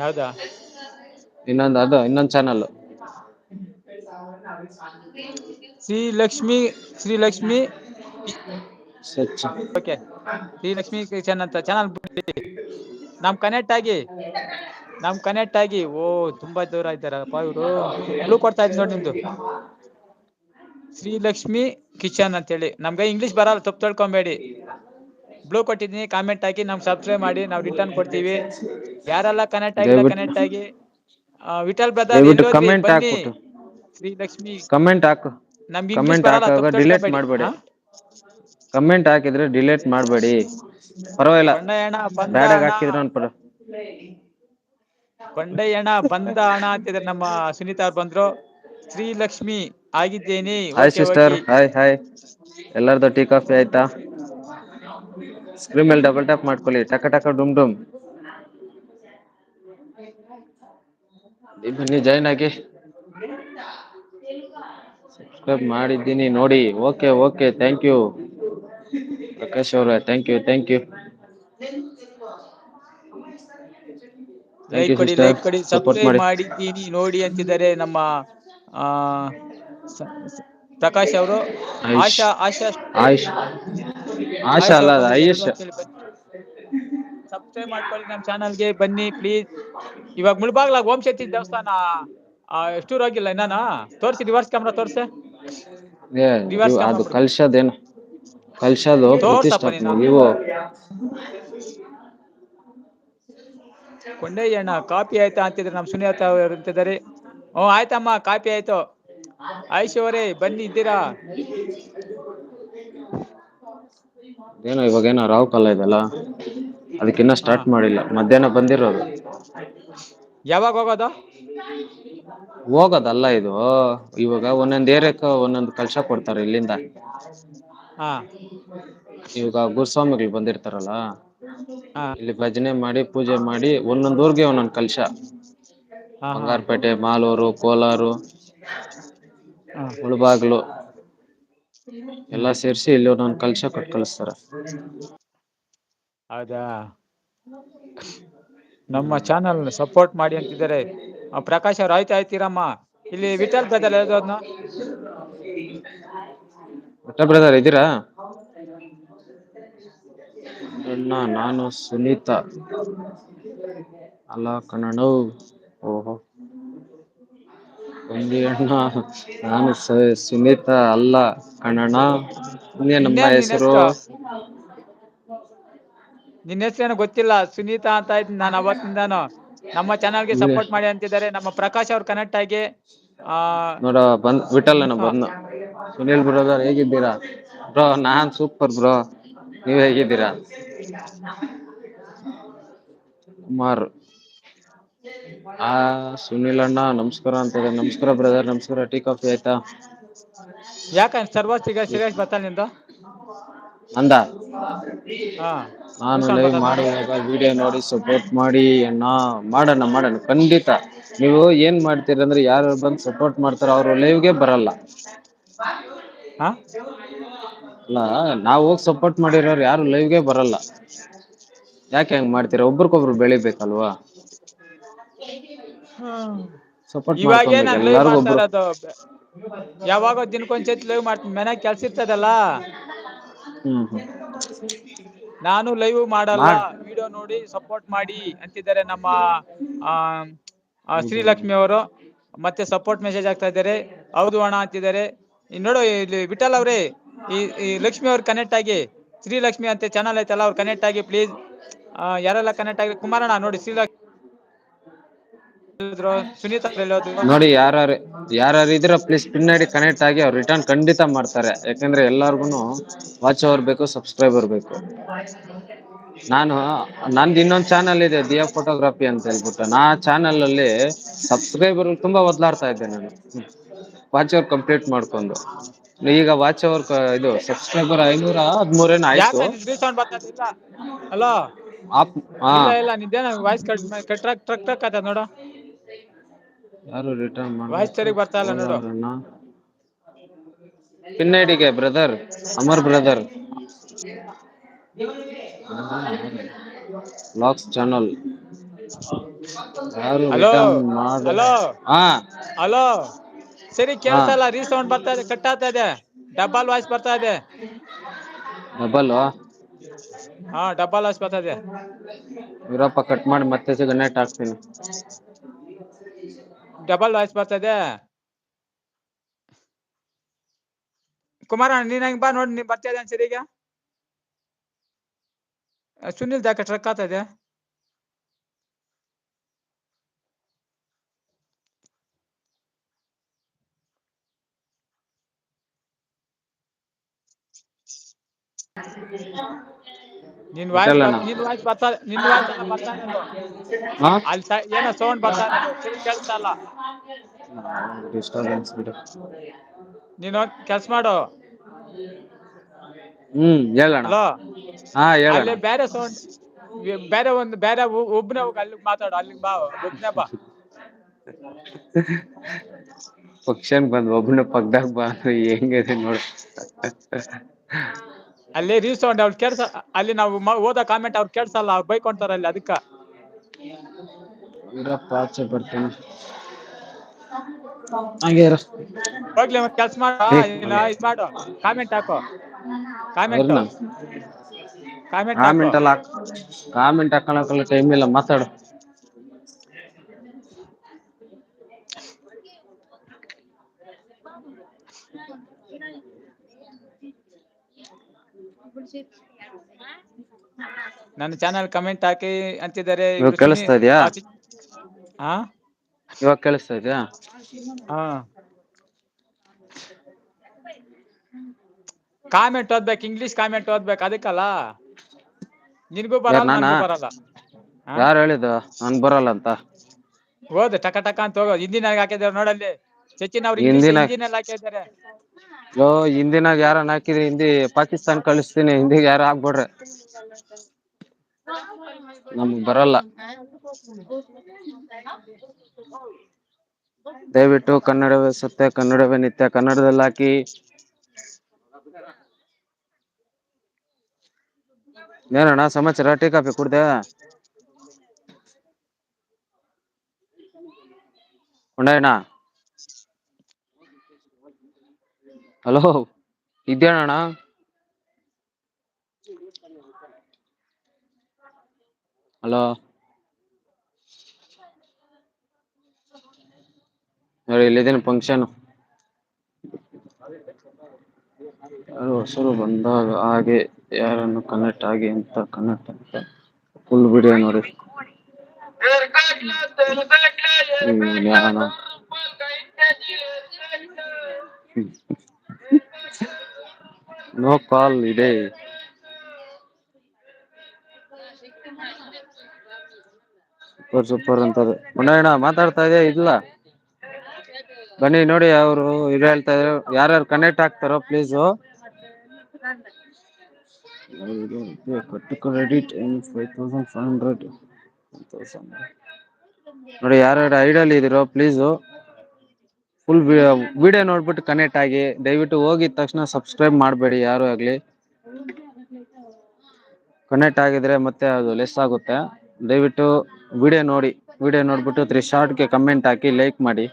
ಯಾವ್ದಾ? ಇನ್ನೊಂದು ಅದು ಇನ್ನೊಂದು channel Shri Lakshmi Shri Lakshmi okay Shri Lakshmi kitchen ಅಂತ ಚಾನಲ್ ನಮ್ ಕನೆಕ್ಟ್ ಆಗಿ ನಮ್ ಕನೆಕ್ಟ್ ಆಗಿ ಓ ತುಂಬಾ ದೂರ ಇದ್ದಾರಪ್ಪ ಇವರು. ಎಲ್ಲೂ ಕೊಡ್ತಾ ಇದ್ ನೋಡಿ ನಿಮ್ದು. ಶ್ರೀಲಕ್ಷ್ಮಿ ಕಿಚನ್ ಅಂತ ಹೇಳಿ ನಮ್ಗೆ ಇಂಗ್ಲಿಷ್ ಬರಲ್ಲ ತಪ್ಪು ತೊಳ್ಕೊಬೇಡಿ. ಬ್ಲೂ ಕೊಟ್ಟಿದ್ದೀನಿ ಕಾಮೆಂಟ್ ಹಾಕಿ ನಮ್ಗೆ ಸಬ್ಸ್ಕ್ರೈಬ್ ಮಾಡಿ ನಾವು ರಿಟರ್ನ್ ಕೊಡ್ತೀವಿ. ಯಾರೆಲ್ಲ ಕನೆಕ್ಟ್ ಆಗಿಲ್ಲ ಕನೆಕ್ಟ್ ಆಗಿ ವಿಠಲ್ ಬ್ರದರ್ ಕಮೆಂಟ್ ಹಾಕ್ಬಿಟ್ಟು. ಶ್ರೀಲಕ್ಷ್ಮಿ. ಕಮೆಂಟ್ ಹಾಕು. ನಮ್ಗೆ ಇಂಗ್ಲಿಷ್ ಕಮೆಂಟ್ ಬರಲ್ಲ ಹಾಕುವಾಗ ತಪ್ಪು ಡಿಲೀಟ್ ಮಾಡಬೇಡಿ. ಹಾ? ಕಮೆಂಟ್ ಹಾಕಿದ್ರೆ ಡಿಲೀಟ್ ಮಾಡಬೇಡಿ. ಪರವಾಗಿಲ್ಲ. ಕೊಂಡಯ್ಯಣ್ಣ ಬಂದ ಬ್ಯಾಡಾಗ್ ಹಾಕಿದ್ರು ಕೊಂಡಯ್ಯಣ್ಣ ಬಂದ ಅಣ್ಣ ಅಂತಿದ್ರೆ ನಮ್ಮ ಸುನೀತಾ ಅವ್ರು ಬಂದ್ರು. ಶ್ರೀಲಕ್ಷ್ಮಿ ಆಗಿದ್ದೇನೆ. Hi sister. ಹಾಯ್ ಹಾಯ್ ಎಲ್ಲರದ್ದು ಟೀ ಕಾಫಿ ಆಯ್ತಾ? ಸ್ಕ್ರೀನ್ ಮೇಲೆ ಡಬಲ್ ಟ್ಯಾಪ್ ಮಾಡ್ಕೊಳ್ಳಿ. ಟಕ ಟಕ ಡುಮ್ ಡುಮ್. ಬನ್ನಿ ಜಾಯಿನ್ ಆಗಿ. ಸಬ್ಸ್ಕ್ರೈಬ್ ಮಾಡಿದ್ದೀನಿ. ನೋಡಿ. Okay okay thank you Prakash ಅವರೇ thank you thank you like ಕೊಡಿ ಲೈಕ್ ಕೊಡಿ ಸಬ್ಸ್ಕ್ರೈಬ್ ಮಾಡಿ ಮಾಡಿದ್ದೀನಿ ನೋಡಿ ಅಂತಿದ್ದಾರೆ ನಮ್ಮ ಪ್ರಕಾಶ್ ಅವರು. ಆಶಾ ಆಶಾ. ಆಯುಷ್. ಆಶಾ ಅಲ್ಲ ಆಯುಷ್. ಸಬ್ಸ್ಕ್ರೈಬ್ ಮಾಡ್ಕೊಳ್ಳಿ ನಮ್ಮ ಚಾನಲ್ಗೆ ಬನ್ನಿ ಪ್ಲೀಸ್ ಇವಾಗ ಮುಳ್ಬಾಗ್ಲಾಗ ಓಂ ಶಕ್ತಿ ದೇವಸ್ಥಾನ ಆ, ಎಷ್ಟು ಹೋಗಿಲ್ಲ ಇನ್ನ ತೋರ್ಸಿ ರಿವರ್ಸ್ ಕ್ಯಾಮ್ರಾ ತೋರ್ಸೆ. ರಿವರ್ಸ್ ಅದು. ಕಲ್ಸದೇನು? ತೋರ್ಸಪ್ಪ ಪ್ರತಿಷ್ಠಾಪನೆ. ಅಣ್ಣ ಇವು ಕೊಂಡಯ್ಯಣ್ಣ ಕಾಪಿ ಆಯ್ತಾ ಅಂತಿದ್ರೆ ನಮ್ಮ ಸುನಿತಾ ಅವರು ಅಂತಿದ್ದಾರೆ. ಹ್ಞೂ ಆಯ್ತಮ್ಮ ಕಾಪಿ ಆಯ್ತು. ಆಯುಷ್ ಅವರೇ ಬನ್ನಿ ಇದ್ದೀರಾ? ಏನೋ ಇವಾಗ ಏನೋ ರಾವ್ ಕಾಲ ಇದೆಲ್ಲ ಅದಕ್ಕಿನ್ನ ಸ್ಟಾರ್ಟ್ ಮಾಡಿಲ್ಲ. ಮಧ್ಯಾಹ್ನ ಬಂದಿರೋದು. ಯಾವಾಗ ಹೋಗೋದು? ಹೋಗೋದಲ್ಲ ಇದು. ಇವಾಗ ಒಂದೊಂದ್ ಏರಿಯಾಕ್ಕ ಒಂದೊಂದು ಕಲ್ಶ ಕೊಡ್ತಾರೆ ಇಲ್ಲಿಂದ. ಹಾ. ಇವಾಗ ಗುರುಸ್ವಾಮಿಗಳು ಬಂದಿರ್ತಾರಲ್ಲ. ಹಾ. ಇಲ್ಲಿ ಭಜನೆ ಮಾಡಿ ಪೂಜೆ ಮಾಡಿ ಒಂದೊಂದ್ ಊರ್ಗೆ ಒಂದೊಂದ್ ಕಲ್ಶ ಹಾ ಹಾ. ಬಂಗಾರಪೇಟೆ ಮಾಲೂರು ಕೋಲಾರು ಹಾ. ಮುಳಬಾಗ್ಲು ಎಲ್ಲ ಸೇರಿಸಿ ಇಲ್ಲಿ ಒಂದೊಂದ್ ಕಲ್ಶ ಕೊಟ್ಟು ಕಳಿಸ್ತಾರ. ಹೌದಾ? ನಮ್ಮ ಚಾನಲ್ ಸಪೋರ್ಟ್ ಮಾಡಿ ಅಂತಿದ್ದಾರೆ. ಪ್ರಕಾಶ್ ಅವ್ರು ಆಯ್ತಾ ಆಯ್ತಿರಮ್ಮ ಇಲ್ಲಿ ವಿಠಲ್ ಬ್ರದರ್ ಹೇಳೋದ್ನ ಬೆಟ್ಟ ಬ್ರದರ್ ಇದ್ದೀರಾ? ಅಣ್ಣ ನಾನು ಸುನೀತಾ. ಅಲ್ಲ ಕಣಣ್ಣ ಓಹೋ. ಒಂದಿ ಅಣ್ಣ ನಾನು ಸುನೀತಾ ಅಲ್ಲ ಕಣಣ್ಣ ಇನ್ನೇನಮ್ಮ ಇನ್ನೇನ್ ಹೆಸರು? ನಿನ್ನ ಹೆಸರೇನು ಗೊತ್ತಿಲ್ಲ. ಸುನೀತಾ ಅಂತ ಇದ್ದೀನಿ ನಾನು ಅವತ್ತಿಂದಾನು. ನಮ್ಮ ಚಾನಲ್ಗೆ ಸಪೋರ್ಟ್ ಮಾಡಿ ಅಂತಿದ್ದಾರೆ. ನಮ್ಮ ಪ್ರಕಾಶ್ ಅವ್ರು ಕನೆಕ್ಟ್ ಆಗಿ ಆ ನೋಡ ಬಂದ್ ಬಂದ. ಸುನಿಲ್ ಬ್ರದರ್ ಹೇಗಿದ್ದೀರಾ? ಬ್ರೋ ನಾನ್ ಸೂಪರ್ ಬ್ರೋ. ನೀವ್ ಹೇಗಿದ್ದೀರಾ? ಕುಮಾರ್. ಆ ಸುನಿಲ್ ಅಣ್ಣ ನಮಸ್ಕಾರ ಅಂತ ನಮಸ್ಕಾರ ಬ್ರದರ್ ನಮಸ್ಕಾರ ಟೀ ಕಾಫಿ ಆಯ್ತಾ? ಯಾಕ ಸರ್ವ ಸಿಗ ಸಿಗ ಬರ್ತಾನೆ ನಿಂದು? ಅಂದ. ಹಾ. ನಾನು ಲೈವ್. ಮಾಡುವಾಗ ವಿಡಿಯೋ ನೋಡಿ ಸಪೋರ್ಟ್ ಮಾಡಿ ಅಣ್ಣ ಮಾಡೋಣ ಮಾಡೋಣ ಖಂಡಿತ. ನೀವು ಏನ್ ಮಾಡ್ತೀರಿ ಅಂದ್ರೆ ಯಾರು ಬಂದು ಸಪೋರ್ಟ್ ಮಾಡ್ತಾರೋ ಅವರು ಲೈವ್ಗೆ ಬರಲ್ಲ. ಹಾ? ಅಲ್ಲ ನಾವು ಹೋಗಿ ಸಪೋರ್ಟ್ ಮಾಡಿರೋರು ಯಾರು ಲೈವ್ಗೆ ಬರಲ್ಲ. ಯಾಕೆ ಹೆಂಗ್ ಮಾಡ್ತೀರಾ? ಒಬ್ರಿಗೊಬ್ರು ಬೆಳಿಬೇಕಲ್ವಾ? ಸಪೋರ್ಟ್ ಇವಾಗೇ ನಾನು ಲೈವ್ ಎಲ್ಲರಿಗೂ ಮಾಡ್ತಾ ಒಬ್ರು ಇರೋದು. ಯಾವಾಗ ದಿನಕ್ಕೊಂದ್ಸತಿ ಲೈವ್ ಮಾಡ್ತೀನಿ. ಮನ್ಯಾಗ ಕೆಲ್ಸ ಇರ್ತದಲ್ಲ? ನಾನು ಲೈವ್ ಮಾಡಲ್ಲ ವಿಡಿಯೋ ನೋಡಿ ಸಪೋರ್ಟ್ ಮಾಡಿ ಅಂತಿದ್ದಾರೆ ನಮ್ಮ ಶ್ರೀಲಕ್ಷ್ಮಿ ಅವರು. ಮತ್ತೆ ಸಪೋರ್ಟ್ ಮೆಸೇಜ್ ಆಗ್ತಾ ಇದ್ದಾರೆ. ಹೌದು ಅಣ್ಣ ಅಂತಿದ್ದಾರೆ. ನೋಡು ಇಲ್ಲಿ ವಿಠಲ್ ಅವ್ರೆ ಈ ಈ ಲಕ್ಷ್ಮಿ ಅವ್ರು ಕನೆಕ್ಟ್ ಆಗಿ ಶ್ರೀಲಕ್ಷ್ಮಿ ಅಂತ ಚಾನಲ್ ಐತಲ್ಲ ಅವ್ರು ಕನೆಕ್ಟ್ ಆಗಿ ಪ್ಲೀಸ್ ಯಾರೆಲ್ಲ ಕನೆಕ್ಟ್ ಆಗಿ ಕುಮಾರಣ್ಣ ನೋಡಿ ಶ್ರೀಲಕ್ಷ್ಮಿ ಹೇಳಿದ್ರು, ಸುನೀತಾ ಅವ್ರು ಹೇಳೋದು ನೋಡಿ ಯಾರು ಯಾರು ಇದ್ರ ಪ್ಲೀಸ್ ಪಿನ್ ಐಡಿ ಕನೆಕ್ಟ್ ಆಗಿ ಅವ್ರು ರಿಟರ್ನ್ ಖಂಡಿತ ಮಾಡ್ತಾರೆ. ಯಾಕಂದ್ರೆ ಎಲ್ಲಾರ್ಗುನು ವಾಚ್ ಅವರ್ ಬೇಕು ಸಬ್ಸ್ಕ್ರೈಬರ್ ಬೇಕು. ನಾನು ನಂದು ಇನ್ನೊಂದು ಚಾನಲ್ ಇದೆ ದಿಯಾ ಫೋಟೋಗ್ರಫಿ ಅಂತ ಹೇಳ್ಬಿಟ್ಟು. ನಾ ಚಾನಲ್ ಅಲ್ಲಿ ಸಬ್ಸ್ಕ್ರೈಬರ್ ತುಂಬಾ ಒದ್ಲಾಡ್ತಾ ಇದ್ದೆ ನಾನು. ವಾಚ್ ಅವರ್ ಕಂಪ್ಲೀಟ್ ಮಾಡ್ಕೊಂಡು. ಈಗ ವಾಚ್ ಅವರ್ ಇದು ಸಬ್ಸ್ಕ್ರೈಬರ್ ಐನೂರ ಹದ್ಮೂರೇನ ಆಯ್ತು. ಹಲೋ ಹಾ. ಇಲ್ಲ ನಿದ್ದೆ voice cut cut truck truck truck ನೋಡು. ಯಾರು ರಿಟರ್ನ್ ಸರಿಗ್ ಬರ್ತಾ ಇಲ್ಲ ನೋಡು. ಪಿನ್ ಐಡಿಗೆ ಬ್ರದರ್ ಅಮರ್ ಬ್ರದರ್ ಲಾಕ್ಸ್ ಚಾನಲ್ ಯಾರು? ರಿಟರ್ನ್ ಮಾಡ? ಹಾ. ಹಲೋ ಸರಿ ಕೇಳ್ಸಲ್ಲ ರೀಸೌಂಡ್ ಬರ್ತಾ ಇದೆ ಕಟ್ ಆಗ್ತಾ ಇದೆ. ಡಬಲ್ ವಾಯ್ಸ್ ಬರ್ತಾ ಇದೆ. ಡಬಲ್ ಹಾ ಡಬಲ್ ವಾಯ್ಸ್ ಬರ್ತಾ ಇದೆ. ಇರಪ್ಪ ಕಟ್ ಮಾಡಿ ಮತ್ತೆ ಸಿಗನೇಟ್ ಹಾಕ್ತೀನಿ. ಡಬಲ್ ವಾಯ್ಸ್ ಬರ್ತಾ ಇದೆ ಕುಮಾರ ನೀನ್ ಹೆಂಗ್ ಬಾ ನೋಡಿ ನೀನ್ ಬರ್ತಾ ಇದೆ ಅನ್ಸಿದೆ ಈಗ ಆ, ಸುನಿಲ್ ದಾಕ ಟ್ರಕ್ ಆಗ್ತಾ ಇದೆ ನಿನ್ ವಾಯ್ಸ್ ನಿನ್ ವಾಯ್ಸ್ ಬರ್ತಾ ನಿನ್ ವಾಯ್ಸ್ ಎಲ್ಲ ಬರ್ತಾ ಇರೋದು ಅಲ್ಲಿ ಸ- ಏನೋ ಸೌಂಡ್ ಬರ್ತಾ ಕೇಳ್ತಾ ಇಲ್ಲ ಡಿಸ್ಟರ್ಬೆನ್ಸ್ ಬಿಡು. ನೀನು ಕೆಲ್ಸ ಮಾಡು. ಹ್ಮ್ ಹೇಳಣ್ಣ. ಹಲೋ? ಹಾ ಹೇಳಣ್ಣ. ಅಲ್ಲಿ ಬೇರೆ ಸೌಂಡ್ ಬೇರೆ ಒಂದು ಬೇರೆ ಒ- ಒಬ್ನೇ ಹೋಗಿ ಅಲ್ಲಿಗೆ ಮಾತಾಡು ಅಲ್ಲಿಗೆ ಬಾ ಒಬ್ನೆ ಬಾ. ಫಂಕ್ಷನ್ ಬಂದ್ ಒಬ್ಬನ ಪಕ್ಕದಾಗ ಬಾ ಹೆಂಗಿದೆ ನೋಡು. ಅಲ್ಲಿ ತಗೊಂಡೆ ಅವ್ರು ಕೇಳ್ಸ ಅಲ್ಲಿ ನಾವು ಓದ ಕಾಮೆಂಟ್ ಅವ್ರು ಕೇಳ್ಸಲ್ಲ ಅವ್ರು ಬೈಕೊಂತಾರ ಅಲ್ಲಿ ಅದಕ್ಕ. ಇರಪ್ಪ ಆಚೆ ಬರ್ತೀನಿ. ಹಾಗೆ ಇರು. ಹೋಗ್ಲಿ ಮತ್ತೆ ಕೆಲ್ಸ ಮಾಡು ಇದು ಮಾಡು. ಕಾಮೆಂಟ್ ಹಾಕೋ. ಕಾಮೆಂಟ್ ಕಾಮೆಂಟ್ ಕಾಮೆಂಟ್ ಹಾಕು. ಎಲ್ಲ ಕಾಮೆಂಟ್ ಹಾಕೊಳಕಲ್ಲ ಟೈಮ್ ಇಲ್ಲ ಮಾತಾಡು. ನನ್ನ ಚಾನಲ್ ಕಮೆಂಟ್ ಹಾಕಿ ಅಂತಿದ್ದಾರೆ ಇವಾಗ ಕೇಳಿಸ್ತಾ ಇದ್ಯಾ? ಹಾ ಇವಾಗ ಕೇಳಿಸ್ತಾ ಇದೆಯಾ? ಹಾ. ಕಾಮೆಂಟ್ ಓದ್ಬೇಕು ಇಂಗ್ಲಿಷ್ ಕಾಮೆಂಟ್ ಓದ್ಬೇಕು ಅದಕ್ಕಲ್ಲ? ನಿನಗೂ ಬರಲ್ಲ ನಾನಾ? ನನಗೂ ಬರಲ್ಲ. ಹಾ? ಯಾರು ಹೇಳಿದ್ದು? ನನ್ ಬರಲ್ಲ ಅಂತ. ಓದ್ ಟಕ ಟಕ ಅಂತ ಹೋಗೋದು. ಹಿಂದಿನಾಗ ಹಾಕಿದ್ದಾರೆ ನೋಡಲ್ಲಿ. ಸಚಿನ್ ಅವ್ರು ಇಂಗ್ಲಿಷ್ ಹಿಂದಿನ- ಹಿಂದಿನಲ್ಲಿ ಹಾಕಿದ್ದಾರೆ. ಯೋ, ಹಿಂದಿನಾಗ ಯಾರನ್ನ ಹಾಕಿದ್ರಿ? ಹಿಂದಿ ಪಾಕಿಸ್ತಾನ್ ಕಳಿಸ್ತೀನಿ. ಹಿಂದಿಗೆ ಯಾರು ಹಾಕ್ಬಿಡ್ರಿ. ನಮ್ಗ್ ಬರಲ್ಲ. ದಯವಿಟ್ಟು ಕನ್ನಡವೇ ಸತ್ಯ, ಕನ್ನಡವೇ ನಿತ್ಯ. ಕನ್ನಡದಲ್ಲಿ ಹಾಕಿ. ಏನಣ್ಣ, ಸಮಾಚಾರ? ಟೀ, ಕಾಫಿ ಕುಡ್ದೆ? ಉಂಡಯ್ಯಣ್ಣ ಹಲೋ, ಇದ್ದೇನಣ್ಣ? ಹಲೋ. ನೋಡಿ, ಇಲ್ಲಿದ್ದೇನೆ ಫಂಕ್ಷನ್ ಯಾರು ಹೊಸರು ಬಂದಾಗ ಹಾಗೆ ಯಾರನ್ನು ಕನೆಕ್ಟ್ ಆಗಿ ಅಂತ ಕನೆಕ್ಟ್ ಅಂತ ಫುಲ್ ವಿಡಿಯೋ ನೋಡಿ. ಹ್ಮ್? ನೋ ಕಾಲ್ ಇದೆ ಸೂಪರ್ ಸೂಪರ್ ಅಂತಾರೆ. ಮುನ್ನಯ್ಯಣ್ಣ ಮಾತಾಡ್ತಾ ಇದೆಯಾ? ಇಲ್ಲ. ಬನ್ನಿ, ನೋಡಿ, ಅವರು ಇದು ಹೇಳ್ತಾ ಇದ್ರು. ಯಾರ್ಯಾರು connect ಆಗ್ತಾರೋ please credit five thousand five hundred ನೋಡಿ, ಯಾರ್ಯಾರು ಐಡಲ್ ಇದೀರೋ ಪ್ಲೀಸು ಫುಲ್ ವಿಡಿಯೋ ನೋಡ್ಬಿಟ್ಟು ಕನೆಕ್ಟ್ ಆಗಿ ದಯವಿಟ್ಟು ಹೋಗಿದ ತಕ್ಷಣ ಸಬ್ಸ್ಕ್ರೈಬ್ ಮಾಡಬೇಡಿ ಯಾರು ಆಗಲಿ. ಕನೆಕ್ಟ್ ಆಗಿದ್ರೆ ಮತ್ತೆ ಅದು ಲೆಸ್ ಆಗುತ್ತೆ. ದಯವಿಟ್ಟು ವಿಡಿಯೋ ನೋಡಿ ವಿಡಿಯೋ ನೋಡ್ಬಿಟ್ಟು ತ್ರೀ ಶಾರ್ಟ್ಗೆ ಕಮೆಂಟ್ ಹಾಕಿ ಲೈಕ್ ಮಾಡಿ.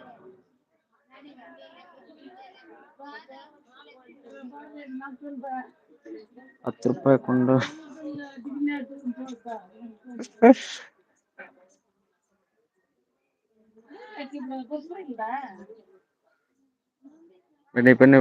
ಹತ್ತು ರೂಪಾಯಿ ಕೊಂಡು. <laughs> Benar-benar.